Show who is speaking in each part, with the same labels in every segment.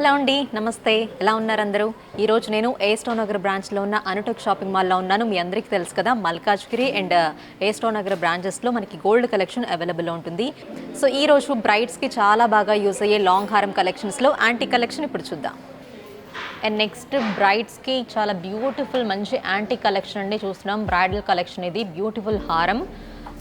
Speaker 1: Hello అండి నమస్తే. ఎలా ఉన్నారు అందరూ? ఈరోజు నేను ఏ స్టోన్ నగర్ బ్రాంచ్లో ఉన్న అనుటెక్ షాపింగ్ మాల్లో ఉన్నాను. మీ అందరికీ తెలుసు కదా మల్కాజ్గిరి అండ్ ఏ స్టోన్ నగర్ బ్రాంచెస్లో మనకి గోల్డ్ కలెక్షన్ అవైలబుల్ ఉంటుంది. సో ఈ రోజు బ్రైడ్స్కి చాలా బాగా యూస్ అయ్యే లాంగ్ హారం కలెక్షన్స్లో యాంటీ కలెక్షన్ ఇప్పుడు చూద్దాం. అండ్ నెక్స్ట్ బ్రైడ్స్కి చాలా బ్యూటిఫుల్ మంచి యాంటీ కలెక్షన్ అండి చూస్తున్నాం. బ్రైడల్ కలెక్షన్ ఇది బ్యూటిఫుల్ హారం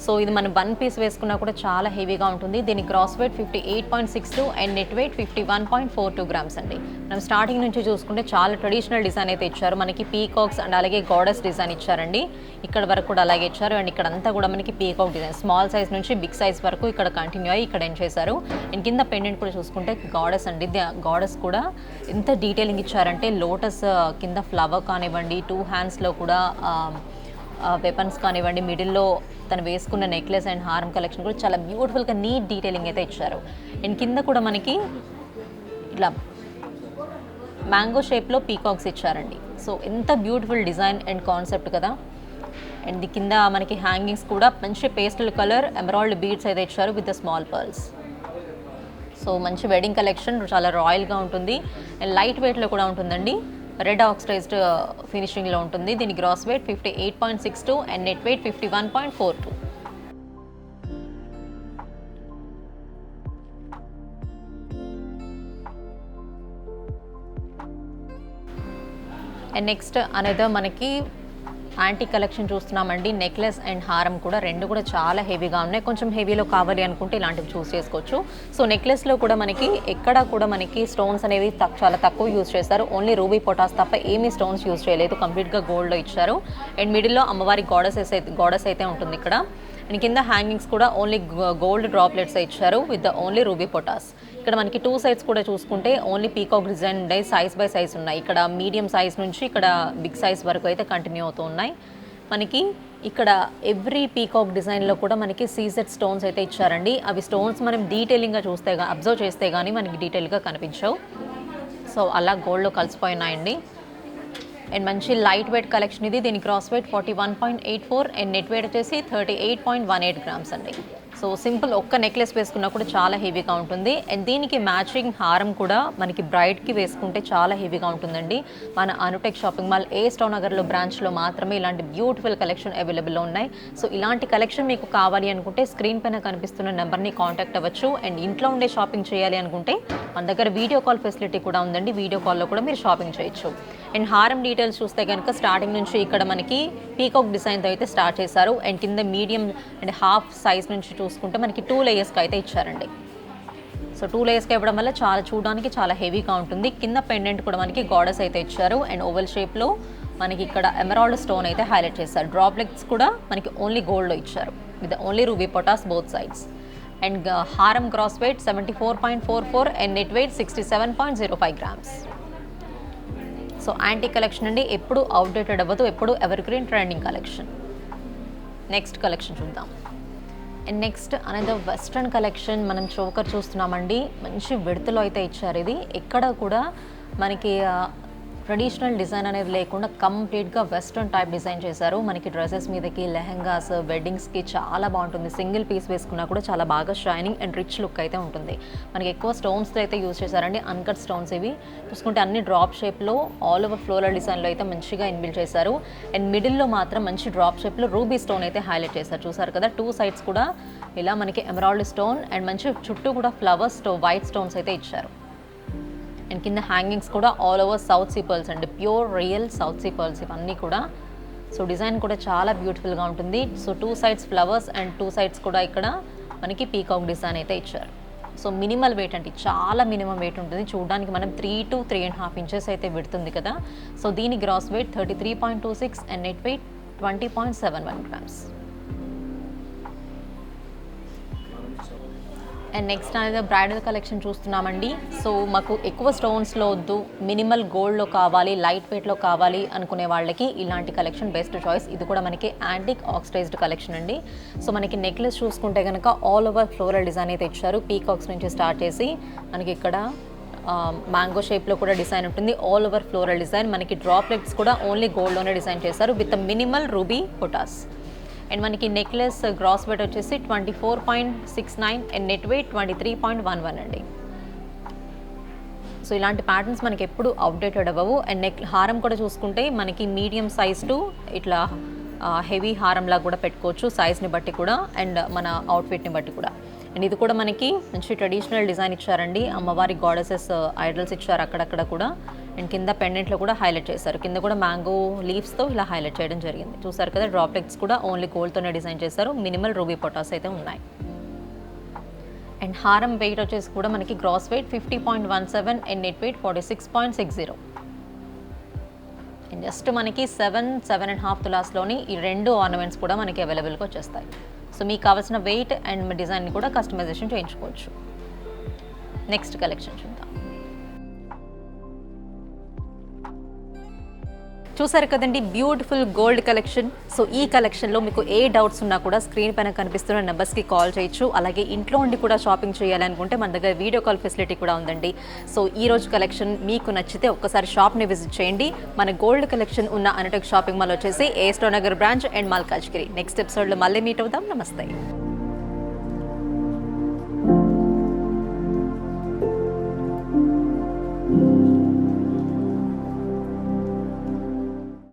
Speaker 1: సో ఇది మనం వన్ పీస్ వేసుకున్నా కూడా చాలా హెవీగా ఉంటుంది. దీని gross weight fifty eight point six two and net weight fifty one point four two grams అండి. మనం స్టార్టింగ్ నుంచి చూసుకుంటే చాలా ట్రెడిషనల్ డిజైన్ అయితే ఇచ్చారు. మనకి పీకాక్స్ అండ్ అలాగే గోడస్ డిజైన్ ఇచ్చారండి. ఇక్కడ వరకు కూడా అలాగే ఇచ్చారు. అండ్ ఇక్కడ అంతా కూడా మనకి పీకాక్ డిజైన్ స్మాల్ సైజ్ నుంచి బిగ్ సైజ్ వరకు ఇక్కడ కంటిన్యూ అయ్యి ఇక్కడ ఏం చేశారు అండ్ కింద పెండెంట్ కూడా చూసుకుంటే గాడెస్ అండి. గాడెస్ కూడా ఎంత డీటెయిలింగ్ ఇచ్చారంటే లోటస్ కింద ఫ్లవర్ కానివ్వండి టూ హ్యాండ్స్లో కూడా వెపన్స్ కానివ్వండి మిడిల్లో తను వేసుకున్న నెక్లెస్ అండ్ హారం కలెక్షన్ కూడా చాలా బ్యూటిఫుల్గా నీట్ డీటెయిలింగ్ అయితే ఇచ్చారు. అండ్ కింద కూడా మనకి ఇట్లా మ్యాంగో షేప్లో పీకాక్స్ ఇచ్చారండి. సో ఎంత బ్యూటిఫుల్ డిజైన్ అండ్ కాన్సెప్ట్ కదా. అండ్ కింద మనకి హ్యాంగింగ్స్ కూడా మంచి పేస్టల్ కలర్ ఎమరాల్డ్ బీడ్స్ అయితే ఇచ్చారు with the small pearls so మంచి వెడ్డింగ్ కలెక్షన్ చాలా రాయల్గా ఉంటుంది. అండ్ లైట్ వెయిట్లో కూడా ఉంటుందండి. రెడ్ ఆక్సిడైజ్డ్ ఫినిషింగ్లో ఉంటుంది. దీని gross weight fifty eight point six two and net weight fifty one point four two. And next అనేది మనకి యాంటీ కలెక్షన్ చూస్తున్నామండి. నెక్లెస్ అండ్ హారం కూడా రెండు కూడా చాలా హెవీగా ఉన్నాయి. కొంచెం హెవీలో కావాలి అనుకుంటే ఇలాంటివి చూస్ చేసుకోవచ్చు. సో నెక్లెస్లో కూడా మనకి ఎక్కడ కూడా మనకి స్టోన్స్ అనేవి చాలా తక్కువ యూస్ చేస్తారు. ఓన్లీ రూబీ పొటాస్ తప్ప ఏమీ స్టోన్స్ యూస్ చేయలేదు. కంప్లీట్గా గోల్డ్లో ఇచ్చారు. అండ్ మిడిల్లో అమ్మవారి గోడసెస్ అయితే గోడస్ అయితే ఉంటుంది ఇక్కడ. అండ్ కింద హ్యాంగింగ్స్ కూడా ఓన్లీ గోల్డ్ డ్రాప్లెట్స్ ఇచ్చారు విత్ ద ఓన్లీ రూబీ పొటాస్ ఇక్కడ మనకి టూ సైడ్స్ కూడా చూసుకుంటే ఓన్లీ పీకాక్ డిజైన్ ఉండే సైజ్ బై సైజ్ ఉన్నాయి ఇక్కడ మీడియం సైజ్ నుంచి ఇక్కడ బిగ్ సైజ్ వరకు అయితే కంటిన్యూ అవుతూ ఉన్నాయి. మనకి ఇక్కడ ఎవ్రీ పీకాక్ డిజైన్లో కూడా మనకి సీజెడ్ స్టోన్స్ అయితే ఇచ్చారండి అవి స్టోన్స్ మనం డీటెయిలింగ్గా చూస్తే అబ్జర్వ్ చేస్తే కానీ మనకి డీటెయిల్గా కనిపించవు సో అలా గోల్డ్లో కలిసిపోయినాయండి అండ్ మంచి లైట్ వెయిట్ కలెక్షన్ ఇది. దీని gross weight forty one point eight four and net weight వచ్చేసి thirty eight point one eight grams అండి. సో సింపుల్ ఒక్క నెక్లెస్ వేసుకున్నా కూడా చాలా హెవీగా ఉంటుంది. అండ్ దీనికి మ్యాచింగ్ హారం కూడా మనకి బ్రైడ్కి వేసుకుంటే చాలా హెవీగా ఉంటుందండి. మన అనుటెక్ షాపింగ్ మాల్ ఏ స్టోన్ నగర్లో బ్రాంచ్లో మాత్రమే ఇలాంటి బ్యూటిఫుల్ కలెక్షన్ అవైలబుల్లో ఉన్నాయి. సో ఇలాంటి కలెక్షన్ మీకు కావాలి అనుకుంటే స్క్రీన్ పైన కనిపిస్తున్న నెంబర్ని కాంటాక్ట్ అవ్వచ్చు. అండ్ ఇంట్లో ఉండే షాపింగ్ చేయాలి అనుకుంటే మన దగ్గర వీడియో కాల్ ఫెసిలిటీ కూడా ఉందండి. వీడియో కాల్లో కూడా మీరు షాపింగ్ చేయొచ్చు. అండ్ హారం డీటెయిల్స్ చూస్తే కనుక స్టార్టింగ్ నుంచి ఇక్కడ మనకి పీకాక్ డిజైన్తో అయితే స్టార్ట్ చేశారు. అండ్ కింద మీడియం అండ్ హాఫ్ సైజ్ నుంచి చూసుకుంటే మనకి టూ లేయర్స్కి అయితే ఇచ్చారండి. సో టూ లేయర్స్కి ఇవ్వడం వల్ల చాలా చూడడానికి చాలా హెవీగా ఉంటుంది. కింద పెండెంట్ కూడా మనకి గోడస్ అయితే ఇచ్చారు. అండ్ ఓవెల్ షేప్లో మనకి ఇక్కడ ఎమరాల్డ్ స్టోన్ అయితే హైలైట్ చేశారు. డ్రాప్లెట్స్ కూడా మనకి ఓన్లీ గోల్డ్లో ఇచ్చారు. విత్ ఓన్లీ రూబీ పొటాస్ బోత్ సైడ్స్ అండ్ హారం gross weight seventy four point four four and net weight sixty seven point zero five grams so antique collection అండి. ఎప్పుడు అవుట్డేటెడ్ అవ్వదు. ఎప్పుడు evergreen trending collection next collection చూద్దాం. And next అనేది western collection మనం choker చూస్తున్నామండి. మంచి విడతలో అయితే ఇచ్చారు ఇది. ఎక్కడ కూడా మనకి ట్రెడిషనల్ డిజైన్ అనేది లేకుండా కంప్లీట్గా వెస్ట్రన్ టైప్ డిజైన్ చేశారు. మనకి డ్రెస్సెస్ మీదకి లెహంగాస్ వెడ్డింగ్స్కి చాలా బాగుంటుంది. సింగిల్ పీస్ వేసుకున్నా కూడా చాలా బాగా షైనింగ్ అండ్ రిచ్ లుక్ అయితే ఉంటుంది. మనకి ఎక్కువ స్టోన్స్ అయితే యూజ్ చేశారండి. అన్కట్ స్టోన్స్ ఇవి. చూసుకుంటే అన్ని డ్రాప్ షేప్లో ఆల్ ఓవర్ ఫ్లోరల్ డిజైన్లో అయితే మంచిగా ఇన్బిల్ చేశారు. అండ్ మిడిల్లో మాత్రం మంచి డ్రాప్ షేప్లో రూబీ స్టోన్ అయితే హైలైట్ చేశారు. చూసారు కదా టూ సైడ్స్ కూడా ఇలా మనకి ఎమరాల్డ్ స్టోన్ అండ్ మంచి చుట్టూ కూడా ఫ్లవర్స్ స్టో వైట్ స్టోన్స్ అయితే ఇచ్చారు. అండ్ కింద హ్యాంగింగ్స్ కూడా all over south sea pearls అండి. Pure real south sea pearls ఇవన్నీ కూడా. సో డిజైన్ కూడా చాలా బ్యూటిఫుల్గా ఉంటుంది. So two sides flowers and two sides కూడా ఇక్కడ మనకి పీకాక్ డిజైన్ అయితే ఇచ్చారు. సో మినిమల్ వెయిట్ అంటే చాలా మినిమం వెయిట్ ఉంటుంది. చూడడానికి మనం three to three and half inches అయితే పెడుతుంది కదా. సో దీని gross weight thirty three point two six and net weight twenty point seven one grams and next అనేది బ్రైడల్ కలెక్షన్ చూస్తున్నామండి. సో మాకు ఎక్కువ స్టోన్స్లో వద్దు మినిమల్ గోల్డ్లో కావాలి లైట్ వెయిట్లో కావాలి అనుకునే వాళ్ళకి ఇలాంటి కలెక్షన్ బెస్ట్ చాయిస్ ఇది కూడా మనకి యాంటిక్ ఆక్సిడైజ్డ్ కలెక్షన్ అండి. సో మనకి నెక్లెస్ చూసుకుంటే కనుక ఆల్ ఓవర్ ఫ్లోరల్ డిజైన్ అయితే ఇచ్చారు పీకాక్స్ నుంచి స్టార్ట్ చేసి మనకి ఇక్కడ మ్యాంగో షేప్లో కూడా డిజైన్ ఉంటుంది. ఆల్ ఓవర్ ఫ్లోరల్ డిజైన్ మనకి డ్రాప్లెట్స్ కూడా ఓన్లీ గోల్డ్లోనే డిజైన్ చేశారు. విత్ మినిమల్ రూబీ పొటాస్ అండ్ మనకి నెక్లెస్ గ్రాస్ వెయిట్ వచ్చేసి twenty four point six nine and net weight twenty three point one one అండి. సో ఇలాంటి ప్యాటర్న్స్ మనకి ఎప్పుడు అప్డేటెడ్ అవ్వవు. అండ్ నెక్ హారం కూడా చూసుకుంటే మనకి మీడియం సైజ్ టు ఇట్లా హెవీ హారంలా కూడా పెట్టుకోవచ్చు సైజ్ని బట్టి కూడా అండ్ మన అవుట్ఫిట్ని బట్టి కూడా. అండ్ ఇది కూడా మనకి మంచి ట్రెడిషనల్ డిజైన్ ఇచ్చారండి. అమ్మవారి గాడెసెస్ ఐడల్స్ uh, ఇచ్చారు అక్కడక్కడ కూడా. అండ్ కింద పెండెంట్లో కూడా హైలైట్ చేశారు. కింద కూడా మ్యాంగో లీవ్స్తో ఇలా హైలైట్ చేయడం జరిగింది. చూసారు కదా డ్రాప్లెట్స్ కూడా ఓన్లీ గోల్డ్తోనే డిజైన్ చేశారు. మినిమల్ రూబీ పొటాస్ అయితే ఉన్నాయి. అండ్ హారం వెయిట్ వచ్చేసి కూడా మనకి gross weight fifty point one seven and net weight forty six point six zero and just మనకి సెవెన్ సెవెన్ అండ్ హాఫ్ తులాస్లోని ఈ రెండు ఆర్నమెంట్స్ కూడా మనకి అవైలబుల్గా వచ్చేస్తాయి. సో మీకు కావాల్సిన వెయిట్ అండ్ డిజైన్ కూడా కస్టమైజేషన్ చేయించుకోవచ్చు. నెక్స్ట్ కలెక్షన్ చూద్దాం. చూసారు కదండి బ్యూటిఫుల్ గోల్డ్ కలెక్షన్ సో ఈ కలెక్షన్లో మీకు ఏ డౌట్స్ ఉన్నా కూడా స్క్రీన్ పైన కనిపిస్తున్న నెంబర్స్కి కాల్ చేయొచ్చు. అలాగే ఇంట్లో ఉండి కూడా షాపింగ్ చేయాలనుకుంటే మన దగ్గర వీడియో కాల్ ఫెసిలిటీ కూడా ఉందండి. సో ఈ రోజు కలెక్షన్ మీకు నచ్చితే ఒక్కసారి షాప్ని విజిట్ చేయండి. మన గోల్డ్ కలెక్షన్ ఉన్న అనటక్ షాపింగ్ మాల్ వచ్చేసి ఏ స్టో Nagar branch and Malkajgiri next ఎపిసోడ్లో మళ్ళీ మీట్ అవుదాం. నమస్తే.